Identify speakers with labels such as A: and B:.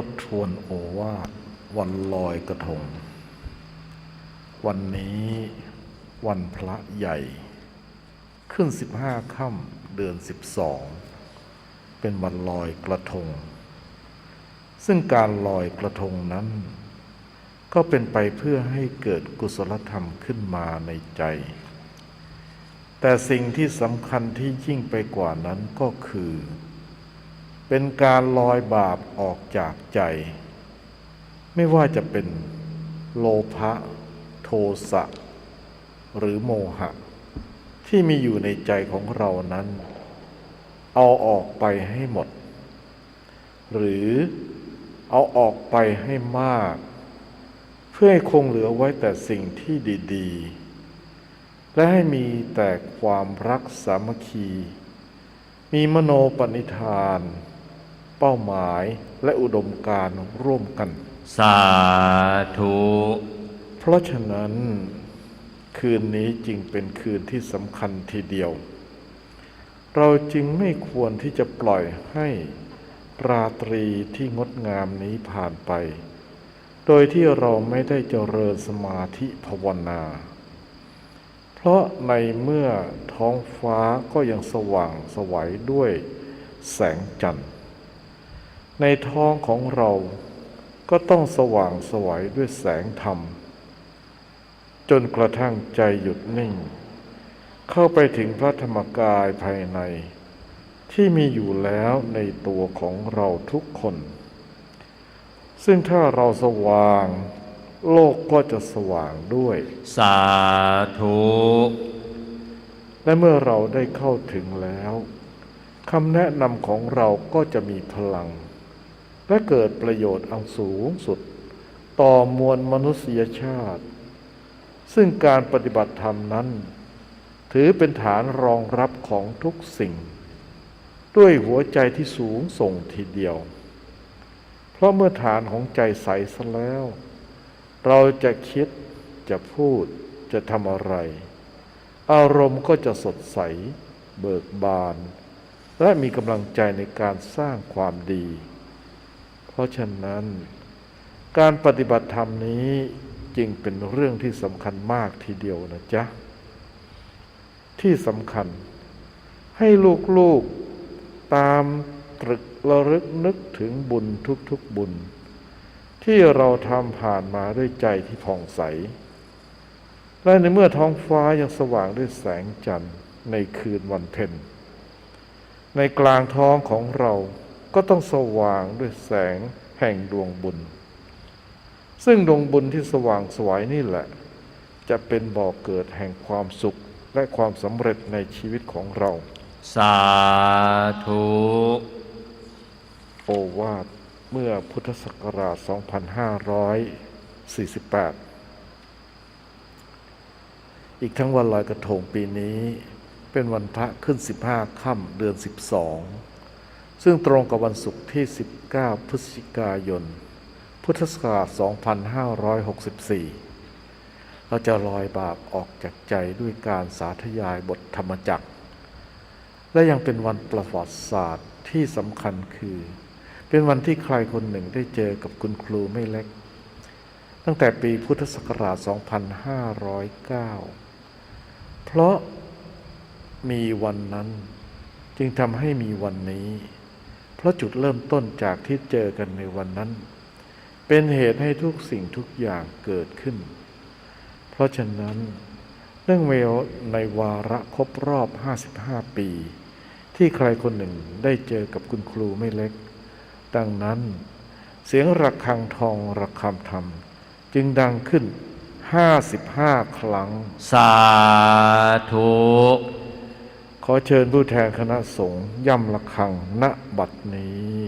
A: ทบทวนโอวาทวันลอยกระทง วันนี้วันพระใหญ่ ขึ้นสิบห้าค่ำเดือนสิบสองเป็นวันลอยกระทง ซึ่งการลอยกระทงนั้น ก็เป็นไปเพื่อให้เกิดกุศลธรรมขึ้นมาในใจ แต่สิ่งที่สำคัญที่ยิ่งไปกว่านั้นก็คือ เป็นการลอยบาปออกจากใจ ไม่ว่าจะเป็นโลภะโทสะหรือโมหะ ที่มีอยู่ในใจของเรานั้น เอาออกไปให้หมด หรือเอาออกไปให้มาก เพื่อให้คงเหลือไว้แต่สิ่งที่ดี ๆ และให้มีแต่ความรักสามัคคี มีมโนปณิธาน เป้าหมายและอุดมการณ์ร่วมกัน
B: สาธุ
A: เพราะฉะนั้น คืนนี้จึงเป็นคืนที่สำคัญทีเดียว เราจึงไม่ควรที่จะปล่อยให้ราตรีที่งดงามนี้ผ่านไป โดยที่เราไม่ได้เจริญสมาธิภาวนา เพราะในเมื่อท้องฟ้าก็ยังสว่างสวัยด้วยแสงจันทร์ ในท้องของเราก็ต้องสว่างสวัยด้วยแสงธรรม จนกระทั่งใจหยุดนิ่ง เข้าไปถึงพระธรรมกายภายใน ที่มีอยู่แล้วในตัวของเราทุกคน ซึ่งถ้าเราสว่าง โลกก็จะสว่างด้วย
B: สาธุ
A: และเมื่อเราได้เข้าถึงแล้วคำแนะนำของเราก็จะมีพลัง และเกิดประโยชน์อันสูงสุด ต่อมวลมนุษยชาติ ซึ่งการปฏิบัติธรรมนั้น ถือเป็นฐานรองรับของทุกสิ่ง ด้วยหัวใจที่สูงส่งทีเดียว เพราะเมื่อฐานของใจใสซะแล้ว เราจะคิดจะพูดจะทำอะไร อารมณ์ก็จะสดใส เบิกบาน และมีกำลังใจในการสร้างความดี เพราะฉะนั้น การปฏิบัติธรรมนี้จึงเป็นเรื่องที่สำคัญมากทีเดียวนะจ๊ะ ที่สำคัญ ให้ลูกๆตามตรึกระลึกนึกถึงบุญทุกๆบุญ ที่เราทำผ่านมาด้วยใจที่ผ่องใส และในเมื่อท้องฟ้ายังสว่างด้วยแสงจันทร์ในคืนวันเพ็ญในกลางท้องของเรา ก็ต้องสว่างด้วยแสงแห่งดวงบุญ ซึ่งดวงบุญที่สว่างสวยนี่แหละ จะเป็นบ่อกเกิดแห่งความสุขและความสำเร็จในชีวิตของเรา
B: สาธุ
A: โอวาทเมื่อพุทธศักราช 2548 อีกทั้งวันลอยกระทงปีนี้ เป็นวันพระขึ้น 15 ค่ำเดือน 12 ซึ่งตรงกับวันศุกร์ที่ 19 พฤศจิกายน พุทธศักราช 2564 เราจะลอยบาปออกจากใจด้วยการสาธยายบทธรรมจักร และยังเป็นวันประวัติศาสตร์ที่สำคัญคือ เป็นวันที่ใครคนหนึ่งได้เจอกับคุณครูไม่เล็ก ตั้งแต่ปีพุทธศักราช 2509 เพราะมีวันนั้นจึงทำให้มีวันนี้ ราะจุดเริ่มต้นจากที่เจอกันในวันนั้น เป็นเหตุให้ทุกสิ่งทุกอย่างเกิดขึ้น เพราะฉะนั้นเนื่องในในวาระครบรอบ 55 ปี ที่ใครคนหนึ่งได้เจอกับคุณครูไม่เล็ก ดังนั้น เสียงระฆังทองระฆังธรรม จึงดังขึ้น 55 ครั้ง
B: สาธุ
A: ขอเชิญผู้แทนคณะสงฆ์ย่ำระฆังณบัดนี้